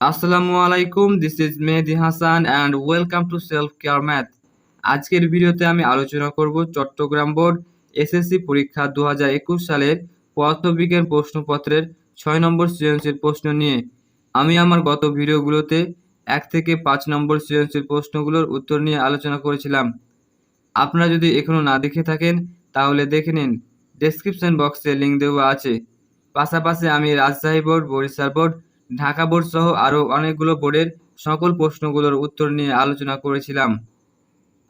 আসসালামু আলাইকুম this is Mehedi Hasan and welcome to self care math আজকের ভিডিওতে আমি আলোচনা করব চট্টগ্রাম বোর্ড এসএসসি পরীক্ষা দু হাজার একুশ সালের পদার্থবিজ্ঞান প্রশ্নপত্রের ছয় নম্বর সৃজনশীল প্রশ্ন নিয়ে। আমি আমার গত ভিডিওগুলোতে এক থেকে পাঁচ নম্বর সৃজনশীল প্রশ্নগুলোর উত্তর নিয়ে আলোচনা করেছিলাম। আপনারা যদি এখনও না দেখে থাকেন, তাহলে দেখে নিন। ডেসক্রিপশন বক্সে লিঙ্ক দেওয়া আছে। পাশাপাশি আমি Rajshahi board, Barishal board Dhaka board সহ আরও অনেকগুলো বোর্ডের সকল প্রশ্নগুলোর উত্তর নিয়ে আলোচনা করেছিলাম।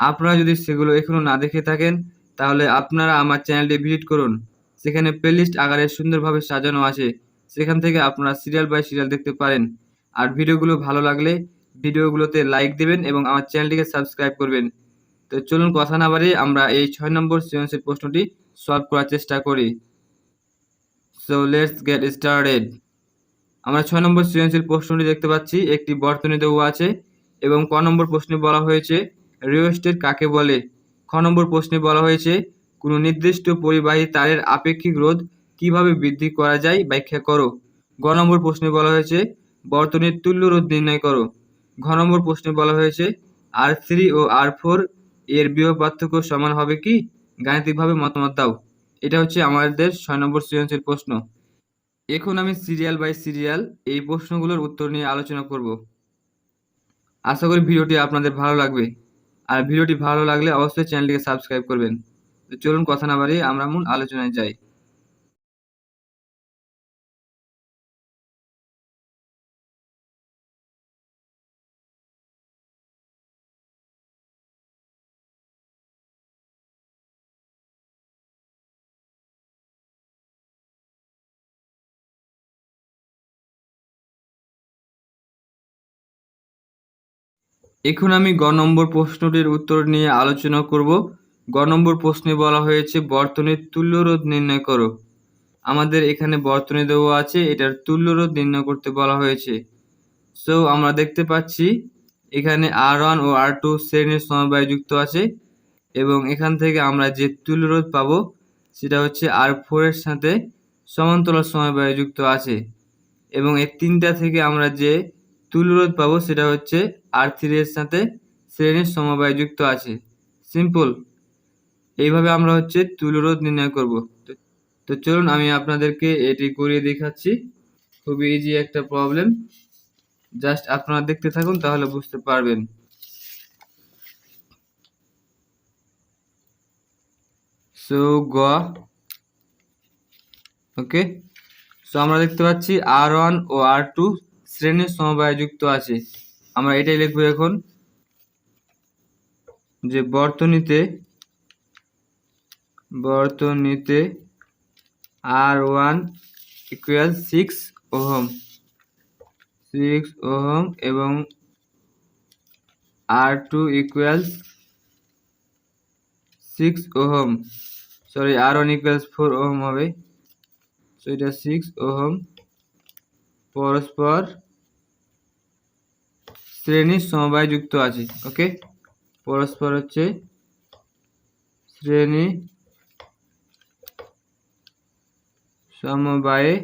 আপনারা যদি সেগুলো এখনও না দেখে থাকেন, তাহলে আপনারা আমার চ্যানেলটি ভিজিট করুন। সেখানে প্লেলিস্ট আকারে সুন্দরভাবে সাজানো আছে। সেখান থেকে আপনারা সিরিয়াল বাই সিরিয়াল দেখতে পারেন। আর ভিডিওগুলো ভালো লাগলে ভিডিওগুলোতে লাইক দেবেন এবং আমার চ্যানেলটিকে সাবস্ক্রাইব করবেন। তো চলুন কথা না বাড়িয়ে আমরা এই ছয় নম্বর সৃজনশীল প্রশ্নটি সলভ করার চেষ্টা করি। সো লেটস গেট স্টার্টেড আমরা ছয় নম্বর সৃজনশীল প্রশ্নটি দেখতে পাচ্ছি। একটি বর্তনী দেওয়া আছে এবং ক নম্বর প্রশ্নে বলা হয়েছে রিওস্টেট কাকে বলে? খ নম্বর প্রশ্নে বলা হয়েছে, কোনো নির্দিষ্ট পরিবাহী তারের আপেক্ষিক রোধ কীভাবে বৃদ্ধি করা যায়? ব্যাখ্যা করো। গ নম্বর প্রশ্নে বলা হয়েছে, বর্তনীর তুল্য রোধ নির্ণয় করো। ঘ নম্বর প্রশ্নে বলা হয়েছে, আর থ্রি ও আর ফোর এর বিয়োগ পার্থক্য সমান হবে কি? গাণিতিকভাবে মতামত দাও। এটা হচ্ছে আমাদের ছয় নম্বর সৃজনশীল প্রশ্ন। এখন আমি সিরিয়াল বাই সিরিয়াল এই প্রশ্নগুলোর উত্তর নিয়ে আলোচনা করব। আশা করি ভিডিওটি আপনাদের ভালো লাগবে। আর ভিডিওটি ভালো লাগলে অবশ্যই চ্যানেলটিকে সাবস্ক্রাইব করবেন। চলুন কথা না বাড়িয়ে আমরা মূল আলোচনায় যাই। এখন আমি গ নম্বর প্রশ্নটির উত্তর নিয়ে আলোচনা করব। গ নম্বর প্রশ্নে বলা হয়েছে, বর্তনীর তুল্য রোধ নির্ণয় করো। আমাদের এখানে বর্তনী দেওয়া আছে, এটার তুল্য রোধ নির্ণয় করতে বলা হয়েছে। সো আমরা দেখতে পাচ্ছি, এখানে আর ওয়ান ও আর টু শ্রেণির সমবায় যুক্ত আছে এবং এখান থেকে আমরা যে তুল্য রোধ পাবো, সেটা হচ্ছে আর ফোরের সাথে সমান্তরাল সমবায় যুক্ত আছে। এবং এই তিনটা থেকে আমরা যে তুল্যরোধ পাবো, সেটা হচ্ছে আর থ্রি এর সাথে শ্রেণির সমবায় যুক্ত আছে। সিম্পল এইভাবে আমরা হচ্ছে তুল্যরোধ নির্ণয় করব। তো চলুন আমি আপনাদেরকে এটি করিয়ে দেখাচ্ছি। খুবই ইজি একটা প্রবলেম জাস্ট আপনারা দেখতে থাকুন, তাহলে বুঝতে পারবেন। সো গ। ওকে সো আমরা দেখতে পাচ্ছি আর ওয়ান ও আর টু শ্রেণির সমবায় যুক্ত আছে। আমরা এটাই লিখব এখন যে বর্তনীতে বর্তনীতে R one equal six ohm six ohm এবং R two equals six ohm sorry R one equals four ohm হবে সো এটা সিক্স ওহম, পরস্পর শ্রেণির সমবায় যুক্ত আছে ওকে পরস্পর হচ্ছে শ্রেণি সমবায়ে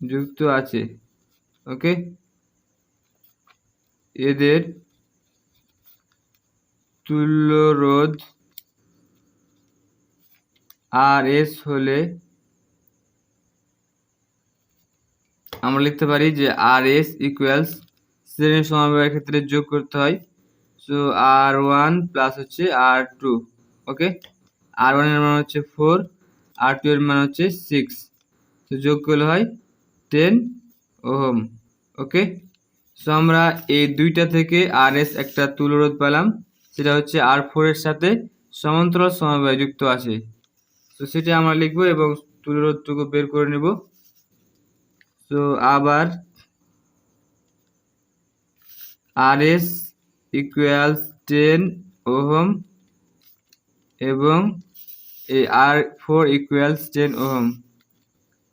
যুক্ত আছে ওকে এদের তুল্য রোধ আর এস হলে আমরা লিখতে পারি যে আর এস ইকুয়ালস শ্রেণি সমবায়ের ক্ষেত্রে যোগ করতে হয়। সো আর ওয়ান প্লাস হচ্ছে আর টু ওকে আর ওয়ানের মান হচ্ছে ফোর আর টু এর মান হচ্ছে সিক্স তো যোগ করলে হয় টেন ওহম ওকে সো আমরা এই দুইটা থেকে আর এস একটা তুলরোধ পেলাম, সেটা হচ্ছে আর ফোরের সাথে সমান্তরাল সমবায় যুক্ত আছে। তো সেটা আমরা লিখব এবং তুলরোধটুকু বের করে নেব। তো আবার R S equals ten ohm এবং এই R four equals ten ohm.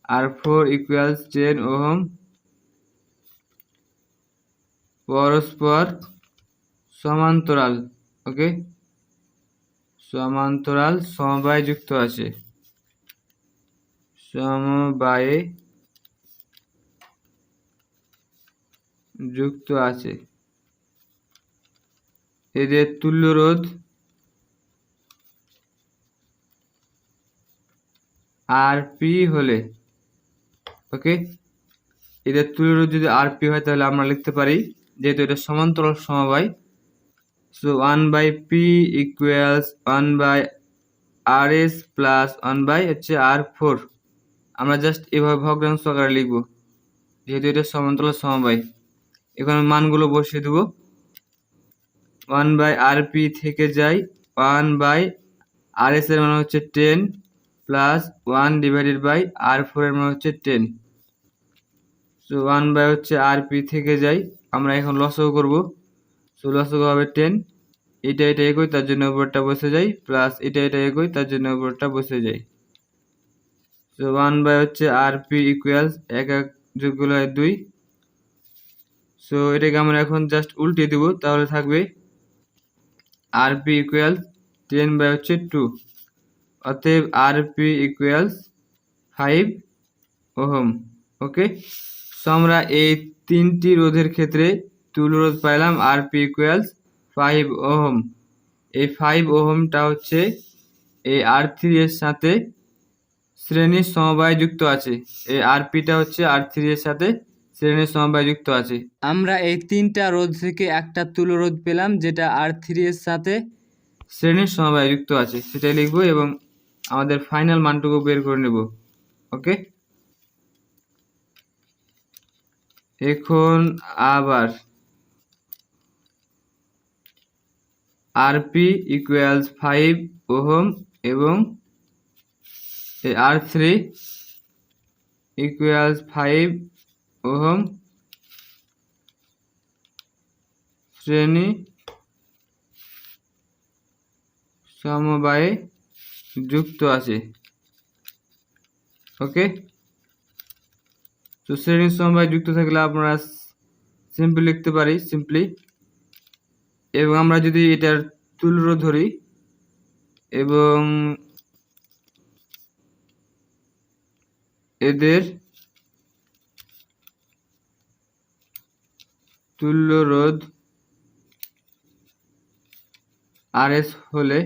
R four equals ten ohm. পরস্পর সমান্তরাল ওকে সমান্তরাল সমবায় যুক্ত আছে। সমবায়ে যুক্ত আছে। এদের তুল্য রোধ আর পি হলে, ওকে? এদের তুল্য রোধ যদি আর পি হয় তাহলে আমরা লিখতে পারি, যেহেতু এটা সমান্তরাল সমবায় so one by P equals one by R S plus one by হচ্ছে আর ফোর আমরা জাস্ট এভাবে ভগ্নাংশ আকারে লিখব, যেহেতু এটা সমান্তরাল সমবায়। এখানে মানগুলো বসিয়ে দেবো। ওয়ান বাই আর পি থেকে যাই, ওয়ান বাই আর এস এর মানে হচ্ছে ten plus one divided by R four এর মানে হচ্ছে টেন। সো ওয়ান বাই হচ্ছে আর পি থেকে যাই, আমরা এখন লসও করব। সো লসও হবে টেন। এটা এটা একই, তার জন্য উপরটা বসে যাই, প্লাস এটা এটা একই, তার জন্য উপরটা বসে যাই। সো ওয়ান বাই হচ্ছে আর পি ইকুয়ালস এক এক যোগগুলো হয় দুই। সো এটাকে আমরা এখন জাস্ট উল্টে দিব, তাহলে থাকবে R P equals ten by হচ্ছে টু অতএব R P equals five ohm okay so আমরা এই তিনটি রোধের ক্ষেত্রে তুল্য রোধ পাইলাম R P equals five ohm. এই ফাইভ ওহমটা হচ্ছে এই আর থ্রি এর সাথে শ্রেণির সমবায় যুক্ত আছে। এই আর পিটা হচ্ছে আর থ্রি এর সাথে শ্রেণির সমবায় যুক্ত আছে। আমরা এই তিনটা রোদ থেকে একটা তুলো রোধ পেলাম যেটা আর থ্রি এর সাথে শ্রেণির সমবায় যুক্ত আছে। সেটাই লিখব এবং আমাদের ফাইনাল মানটুকু বের করে নেব। ওকে? এখন আবার আরপি ইকুয়ালস ফাইভ ওহম এবং R three equals five ohm শ্রেণি সমবায়ে যুক্ত আছে। ওকে তো শ্রেণি সমবায় যুক্ত থাকলে আপনারা সিম্পলি লিখতে পারি সিম্পলি এবং আমরা যদি এটার তুল্য ধরি, এবং এদের তুল্য রোধ আর এস হলে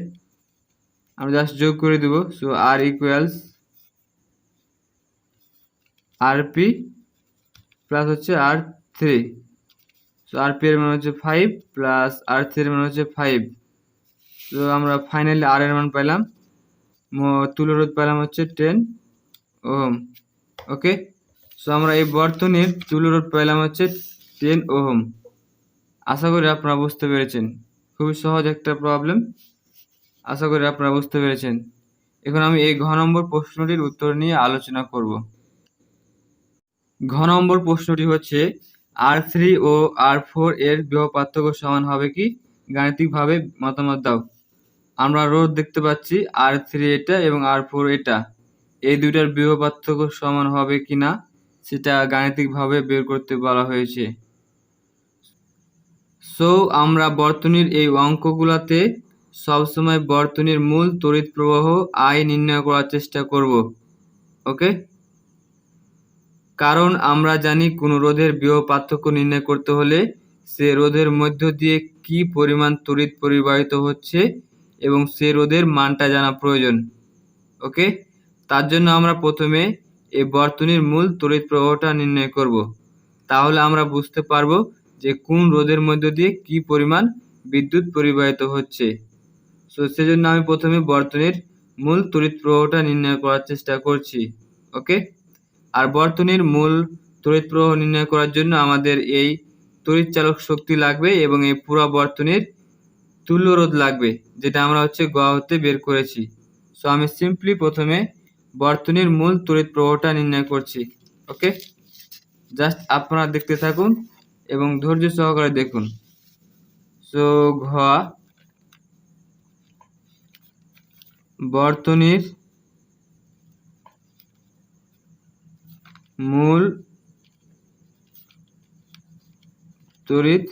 আমরা জাস্ট যোগ করে দেব। So R equals R P plus হচ্ছে R three so R P এর মান হচ্ছে ফাইভ প্লাস আর থ্রি এর মান হচ্ছে ফাইভ তো আমরা ফাইনালি আর এর মান পেলাম তুলো রোধ পেলাম হচ্ছে টেন ওহম। ওকে সো আমরা এই বর্তনীর তুলো রোধ পেলাম হচ্ছে টেন ওহম। আশা করি আপনারা বুঝতে পেরেছেন। খুবই সহজ একটা প্রবলেম আশা করি আপনারা বুঝতে পেরেছেন। এখন আমি এই ঘ নম্বর প্রশ্নটির উত্তর নিয়ে আলোচনা করব। ঘ নম্বর প্রশ্নটি হচ্ছে আর থ্রি ও আর ফোর এর বিবাহ পার্থক্য সমান হবে কি? গাণিতিকভাবে মতামত দাও। আমরা রোধ দেখতে পাচ্ছি আর থ্রি এটা এবং আর ফোর এটা। এই দুইটার বিবাহ পার্থক্য সমান হবে কি না সেটা গাণিতিকভাবে বের করতে বলা হয়েছে। সো আমরা বর্তনীর এই অঙ্কগুলোতে সবসময় বর্তনীর মূল তড়িৎ প্রবাহ আই নির্ণয় করার চেষ্টা করব ওকে কারণ আমরা জানি কোনো রোধের বিয়োগ পার্থক্য নির্ণয় করতে হলে সে রোধের মধ্য দিয়ে কি পরিমাণ তড়িৎ পরিবাহিত হচ্ছে এবং সে রোধের মানটা জানা প্রয়োজন ওকে তার জন্য আমরা প্রথমে এই বর্তনীর মূল তড়িৎ প্রবাহটা নির্ণয় করব। তাহলে আমরা বুঝতে পারব যে কোন রোধের মধ্য দিয়ে কি পরিমাণ বিদ্যুৎ পরিবাহিত হচ্ছে। সো সেজন্য আমি প্রথমে বর্তনীর মূল তড়িৎ প্রবাহটা নির্ণয় করার চেষ্টা করছি, ওকে? আর বর্তনীর মূল তড়িৎ প্রবাহ নির্ণয় করার জন্য আমাদের এই তড়িৎ চালক শক্তি লাগবে এবং এই পুরো বর্তনীর তুল্য রোধ লাগবে, যেটা আমরা হচ্ছে গ হতে বের করেছি। সো আমি সিম্পলি প্রথমে বর্তনীর মূল তড়িৎ প্রবাহটা নির্ণয় করছি, ওকে? জাস্ট আপনারা দেখতে থাকুন। এবং ধৈর্য সহকারে দেখুন। সো, ঘ, বর্তনীর মূল তড়িৎ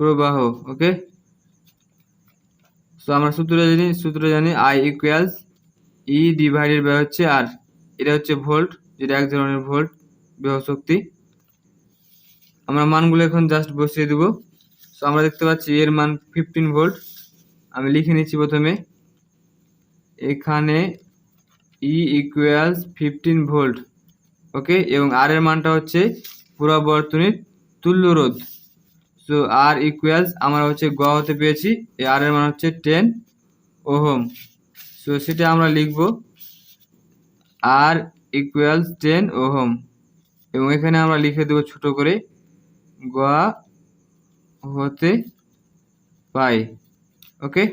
প্রবাহ, ওকে? সো আমরা সূত্র জানি সূত্র জানি I equals E divided by হচ্ছে আর এটা হচ্ছে ভোল্ট যেটা এক ধরনের ভোল্ট বিভব শক্তি। আমরা মানগুলো এখন জাস্ট বসিয়ে দেব। সো আমরা দেখতে পাচ্ছি এর মান ফিফটিন ভোল্ট আমি লিখে নিচ্ছি প্রথমে। এখানে E equals fifteen volt okay এবং আর এর মানটা হচ্ছে পুরো বর্তনীর তুল্য রোধ। সো আর ইকুয়ালস আমরা হচ্ছে গ হতে পেয়েছি এই আর এর মান হচ্ছে টেন ওহম। সো সেটা আমরা লিখব। R equals ten ohm. এবং এখানে আমরা লিখে দেবো ছোট করে গ হতে পাই। ওকে?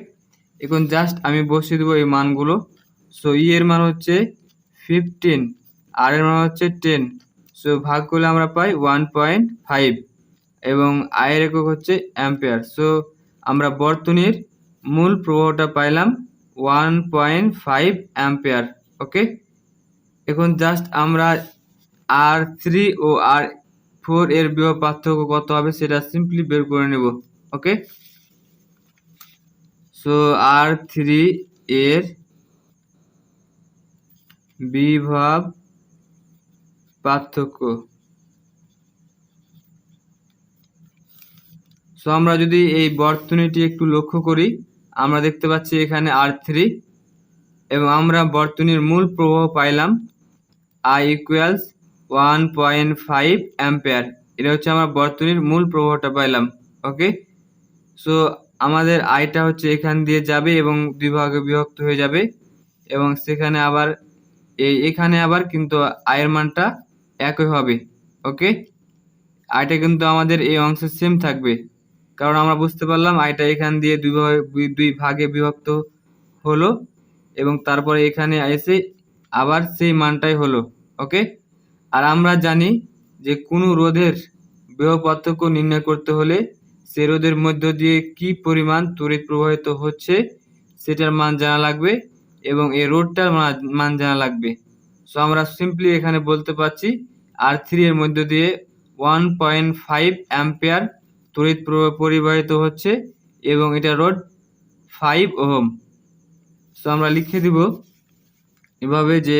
এখন জাস্ট আমি বসিয়ে দেবো এই মানগুলো। সো ই এর মান হচ্ছে ফিফটিন আর এর মান হচ্ছে টেন সো ভাগ করলে আমরা পাই ওয়ান পয়েন্ট ফাইভ এবং আয়ের একক হচ্ছে অ্যাম্পেয়ার সো আমরা বর্তনীর মূল প্রবাহটা পাইলাম one point five ampere okay? এখন জাস্ট আমরা আর থ্রি ও আর ফোর এর বিভব পার্থক্য কত হবে সেটা সিম্পলি বের করে নেব ওকে সো আর থ্রি এর বিভব পার্থক্য। সো আমরা যদি এই বর্তনীটি একটু লক্ষ্য করি, আমরা দেখতে পাচ্ছি এখানে আর থ্রি এবং আমরা বর্তনীর মূল প্রবাহ পাইলাম I equals one point five ampere এটা হচ্ছে আমার বর্তনীর মূল প্রবাহটা পাইলাম ওকে সো আমাদের আইটা হচ্ছে এখান দিয়ে যাবে এবং দুই ভাগে বিভক্ত হয়ে যাবে এবং সেখানে আবার এই এখানে আবার কিন্তু আয়ের মানটা একই হবে ওকে আইটা কিন্তু আমাদের এই অংশে সেম থাকবে, কারণ আমরা বুঝতে পারলাম আইটা এখান দিয়ে দুই দুই ভাগে বিভক্ত হলো এবং তারপরে এখানে এসে আবার সেই মানটাই হলো ওকে আর আমরা জানি যে কোনো রোধের বিভব পার্থক্য নির্ণয় করতে হলে সে রোধের মধ্য দিয়ে কি পরিমাণ তড়িৎ প্রবাহিত হচ্ছে সেটার মান জানা লাগবে এবং এই রোডটার মান জানা লাগবে। সো আমরা সিম্পলি এখানে বলতে পারছি আর থ্রি এর মধ্য দিয়ে ওয়ান পয়েন্ট ফাইভ অ্যাম্পেয়ার তড়িৎ প্রবাহ পরিবাহিত হচ্ছে এবং এটা রোড ফাইভ ওহম। সো আমরা লিখে দিব এভাবে যে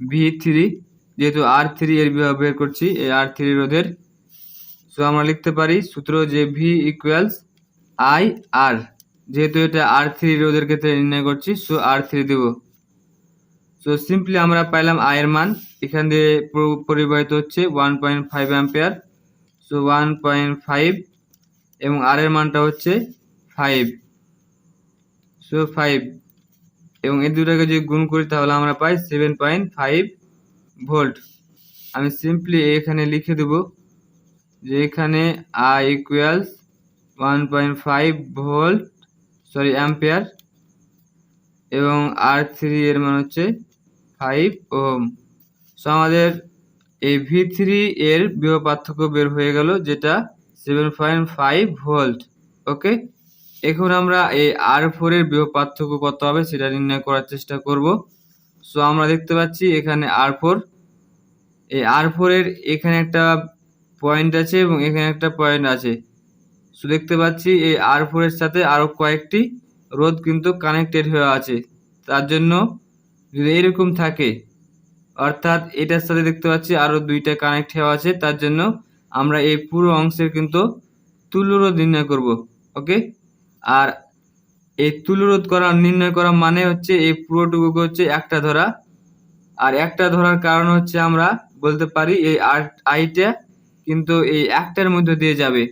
ভি থ্রি যেহেতু আর থ্রি এর বিভাগ বের করছি, এই আর থ্রি রোধের সো আমরা লিখতে পারি, সূত্র যে ভি ইকুয়ালস আই আর যেহেতু এটা আর থ্রি রোধের ক্ষেত্রে নির্ণয় করছি সো আর থ্রি দেব। সো সিম্পলি আমরা পাইলাম আয়ের মান, এখান দিয়ে পরিবাহিত হচ্ছে one point five ampere so one point five এবং আর এর মানটা হচ্ছে ফাইভ সো ফাইভ এবং এই দুটাকে যদি গুণ করি তাহলে আমরা পাই সেভেন পয়েন্ট ফাইভ ভোল্ট। আমি সিম্পলি এখানে লিখে দেব যে এখানে I equals one point five volt sorry ampere এবং আর থ্রি এর মান হচ্ছে ফাইভ ওম সো আমাদের এই ভি থ্রি এর বিহ পার্থক্য বের হয়ে গেল যেটা seven point five volt okay এখন আমরা এই আর ফোরের বিহ পার্থক্য কত হবে সেটা নির্ণয় করার চেষ্টা করব। সো আমরা দেখতে পাচ্ছি এখানে আর ফোর এই আর ফোরের এখানে একটা পয়েন্ট আছে এবং এখানে একটা পয়েন্ট আছে। সো দেখতে পাচ্ছি এই আর ফোরের সাথে আরও কয়েকটি রোদ কিন্তু কানেক্টেড হয়ে আছে। তার জন্য যদি এরকম থাকে, অর্থাৎ এটার সাথে দেখতে পাচ্ছি আরও দুইটা কানেক্ট হওয়া আছে, তার জন্য আমরা এই পুরো অংশের কিন্তু তুল্যরোধ নির্ণয় করব ওকে আর এই তুল্যরোধ করা, নির্ণয় করা মানে হচ্ছে এই পুরোটুকুকে হচ্ছে একটা ধরা। আর একটা ধরার কারণ হচ্ছে আমরা বলতে পারি, এই আর আইটা কিন্তু এই একটার মধ্যে দিয়ে যাবে।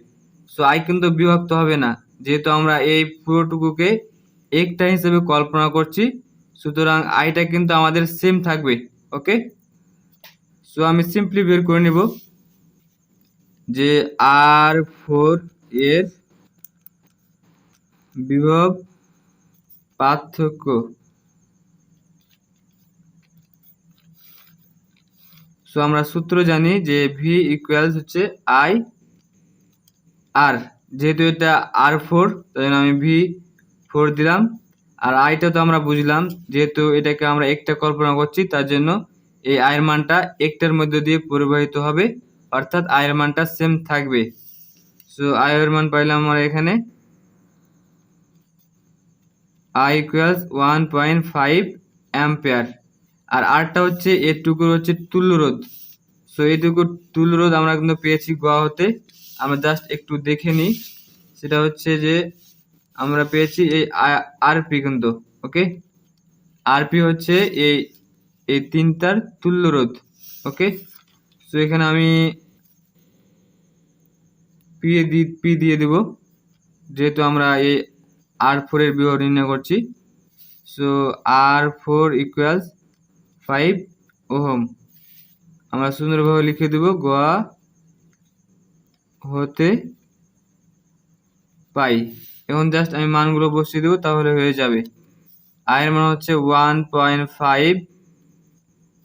সো আই কিন্তু বিভক্ত হবে না। যেহেতু আমরা এই পুরোটুকুকে একটা হিসেবে কল্পনা করছি, সুতরাং আইটা কিন্তু আমাদের সেম থাকবে ওকে সো আমি সিম্পলি বের করে নেব যে আর ফোর এর বিভব পার্থক্য সো আমরা সূত্র জানি যে ভি ইকুয়ালস হচ্ছে আই আর যেহেতু এটা আর ফোর তাই জন্য আমি ভি ফোর দিলাম। আর আইটা তো আমরা বুঝলাম, যেহেতু এটাকে আমরা একটা কল্পনা করছি, তার জন্য এই আয়ের মানটা একটার মধ্যে দিয়ে পরিবাহিত হবে, অর্থাৎ আয়ের মানটা সেম থাকবে। সো আয়ের মান পাইলাম আমরা এখানে। I equals one point five ampere R আরটা হচ্ছে এটুকুর হচ্ছে তুল্য রোধ। সো এইটুকু তুল রোধ আমরা কিন্তু পেয়েছি গোয়া হতে আমরা জাস্ট একটু দেখে নিই। সেটা হচ্ছে যে আমরা পেয়েছি এই আরপি কিন্তু ওকে আরপি হচ্ছে এই এই তিনটার তুল্য রোধ ওকে সো এখানে আমি পি দি পি দিয়ে দিব, যেহেতু আমরা এই আর ফোরের বিভব নির্ণয় করছি। So R four equals five ohm. আমরা সুন্দরভাবে লিখে দেব গোয়া হতে পাই। এখন জাস্ট আমি মানগুলো বসিয়ে দেবো, তাহলে হয়ে যাবে। আয়ের মান হচ্ছে ওয়ান পয়েন্ট ফাইভ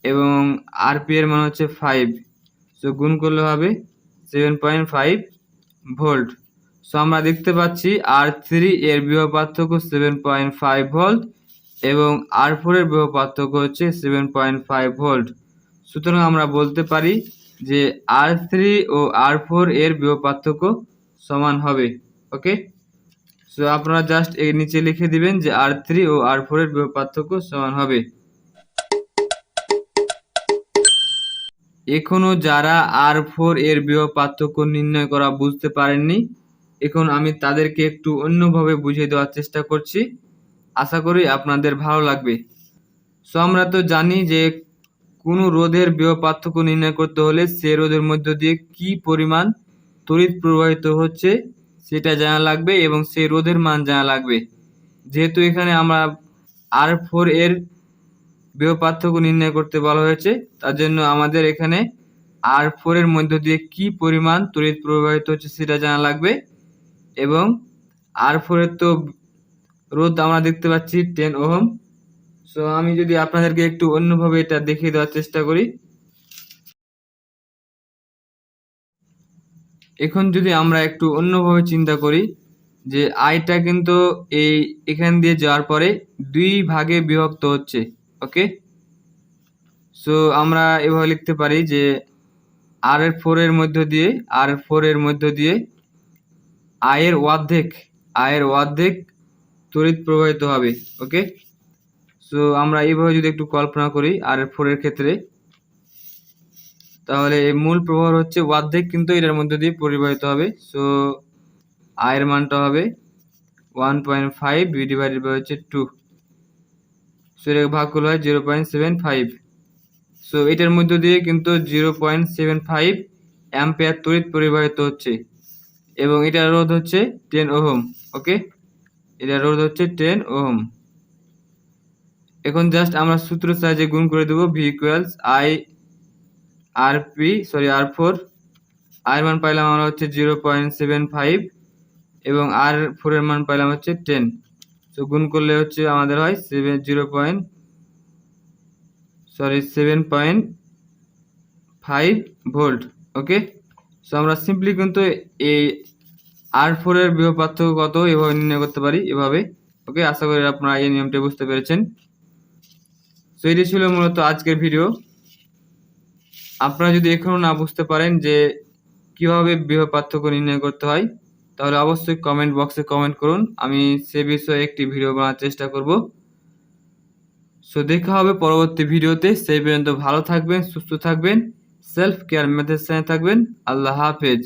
এবং আরপি এর মান হচ্ছে ফাইভ সো গুণ করলে হবে seven point five volt so আমরা দেখতে পাচ্ছি আর থ্রি এর বিভব পার্থক্য সেভেন পয়েন্ট ফাইভ ভোল্ট এবং আর ফোরের বিভব পার্থক্য হচ্ছে সেভেন পয়েন্ট ফাইভ ভোল্ট সুতরাং আমরা বলতে পারি যে আর থ্রি ও আর ফোর এর বিভব পার্থক্য সমান হবে, ওকে? সো আপনারা জাস্ট এর নিচে লিখে দিবেন যে আর থ্রি ও আর ফোর এর বিভব পার্থক্য সমান হবে। এখনও যারা আর ফোর এর বিভব পার্থক্য নির্ণয় করা বুঝতে পারেননি, এখন আমি তাদেরকে একটু অন্যভাবে বুঝিয়ে দেওয়ার চেষ্টা করছি। আশা করি আপনাদের ভালো লাগবে। সো আমরা তো জানি যে কোনো রোধের বিভব পার্থক্য নির্ণয় করতে হলে সে রোধের মধ্য দিয়ে কি পরিমাণ তড়িৎ প্রবাহিত হচ্ছে সেটা জানা লাগবে এবং সেই রোধের মান জানা লাগবে। যেহেতু এখানে আমরা আর ফোর এর বিভব পার্থক্য নির্ণয় করতে বলা হয়েছে, তার জন্য আমাদের এখানে আর ফোর এর মধ্য দিয়ে কি পরিমাণ তড়িৎ প্রবাহিত হচ্ছে সেটা জানা লাগবে এবং আর ফোরের তো রোধ আমরা দেখতে পাচ্ছি টেন ওহম। সো আমি যদি আপনাদেরকে একটু অন্যভাবে এটা দেখিয়ে দেওয়ার চেষ্টা করি। এখন যদি আমরা একটু অন্যভাবে চিন্তা করি, যে আইটা কিন্তু এই এখান দিয়ে যাওয়ার পরে দুই ভাগে বিভক্ত হচ্ছে ওকে সো আমরা এভাবে লিখতে পারি যে আর এর ফোরের মধ্য দিয়ে আর ফোরের মধ্য দিয়ে আয়ের অর্ধেক আয়ের অর্ধেক তড়িৎ প্রবাহিত হবে ওকে সো আমরা এইভাবে যদি একটু কল্পনা করি আর ফোরের ক্ষেত্রে, তাহলে মূল প্রবাহ হচ্ছে অর্ধেক কিন্তু এটার মধ্যে দিয়ে পরিবাহিত হবে। সো আয়ের মানটা হবে one point five B divided by হচ্ছে টু সো এটাকে ভাগ করলে হয় zero point seven five so এটার মধ্য দিয়ে কিন্তু zero point seven five ampere তড়িৎ পরিবাহিত হচ্ছে এবং এটার রোধ হচ্ছে টেন ওহম ওকে এটার রোধ হচ্ছে টেন ওহম। এখন জাস্ট আমরা সূত্র সাহায্যে গুণ করে দেবো V equals I R P sorry R four R মান পাইলাম আমরা হচ্ছে জিরো পয়েন্ট সেভেন ফাইভ এবং আর ফোরের মান পাইলাম হচ্ছে টেন তো গুণ করলে হচ্ছে আমাদের হয় seven zero point sorry seven point five volt okay so আমরা সিম্পলি কিন্তু এই আর ফোরের বিভব পার্থক্য কত? এভাবে নির্ণয় করতে পারি, এভাবে। ওকে, আশা করি আপনারা এই নিয়মটি বুঝতে পেরেছেন। সো এটি ছিল মূলত আজকের ভিডিও আপনারা যদি এখনও না বুঝতে পারেন যে কীভাবে বিভব পার্থক্য নির্ণয় করতে হয়, তাহলে অবশ্যই কমেন্ট বক্সে কমেন্ট করুন। আমি সে বিষয়ে একটি ভিডিও বানার চেষ্টা করব। সো দেখা হবে পরবর্তী ভিডিওতে সেই পর্যন্ত ভালো থাকবেন, সুস্থ থাকবেন সেলফ কেয়ার মেথড থাকবেন। আল্লাহ হাফেজ।